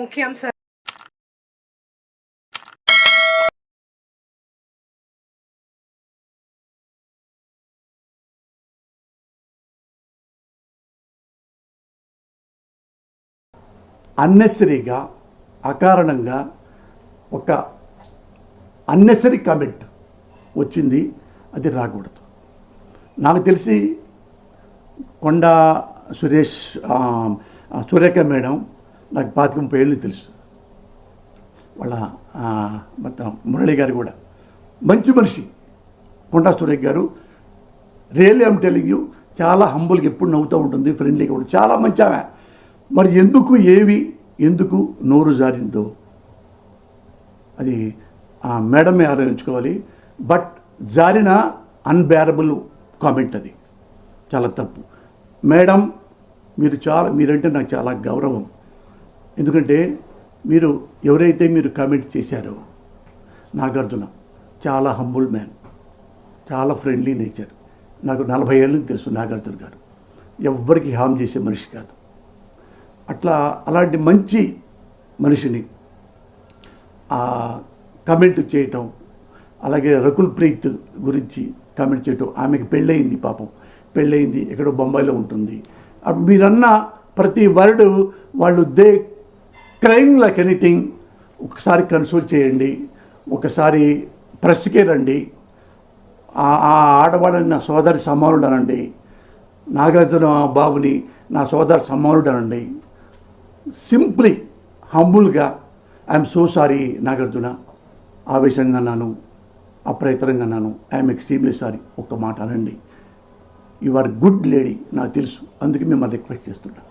ముఖ్యాంశాలు అన్నెసరీగా అకారణంగా ఒక అన్నెసరీ కమెంట్ వచ్చింది అది రాకూడదు. నాకు తెలిసి కొండ సురేష్ సురేఖ మేడం నాకు పాతిక ముప్పై ఏళ్ళు తెలుసు. వాళ్ళ మొత్తం మురళి గారు కూడా. మంచి మనిషి. కొండా సురేఖ్ గారు. రియల్లీ ఐమ్ టెలింగ్ యూ చాలా హంబుల్గా ఎప్పుడు నవ్వుతూ ఉంటుంది ఫ్రెండ్లీగా కూడా చాలా మంచి ఆమె. మరి ఎందుకు ఏవి ఎందుకు నోరు జారిందో. అది ఆ మేడమే ఆలోచించుకోవాలి. బట్ జారిన అన్బేరబుల్ కామెంట్ అది. చాలా తప్పు. మేడం మీరు చాలా మీరంటే నాకు చాలా గౌరవం. ఎందుకంటే మీరు ఎవరైతే మీరు కామెంట్ చేశారో నాగార్జున చాలా హంబుల్ మ్యాన్ చాలా ఫ్రెండ్లీ నేచర్ నాకు నలభై ఏళ్ళ తెలుసు నాగార్జున గారు. ఎవ్వరికి హామ్ చేసే మనిషి కాదు. అట్లా అలాంటి మంచి మనిషిని కమెంట్ చేయటం అలాగే రకుల్ ప్రీత్ గురించి కామెంట్ చేయటం ఆమెకి పెళ్ళయింది పాపం. పెళ్ళయింది ఎక్కడో బొంబాయిలో ఉంటుంది. అప్పుడు మీరన్న ప్రతి వర్డ్ వాళ్ళు దే క్రైమ్ లైక్ ఎనీథింగ్ ఒకసారి కన్సోల్ చేయండి ఒకసారి ప్రెస్కే రండి ఆ ఆ ఆడవాళ్ళని నా సోదరి సమానుడు అనండి నాగార్జున బాబుని నా సోదరి సమానుడు అనండి సింప్లీ హంబుల్గా ఐఎమ్ సో సారీ నాగార్జున ఆవేశంగా అన్నాను అప్రయత్నంగా అన్నాను ఐఎమ్ ఎక్స్ట్రీమ్లీ సారీ ఒక్క మాట అనండి. యు ఆర్ గుడ్ లేడీ నాకు తెలుసు అందుకే మిమ్మల్ని రిక్వెస్ట్ చేస్తున్నాను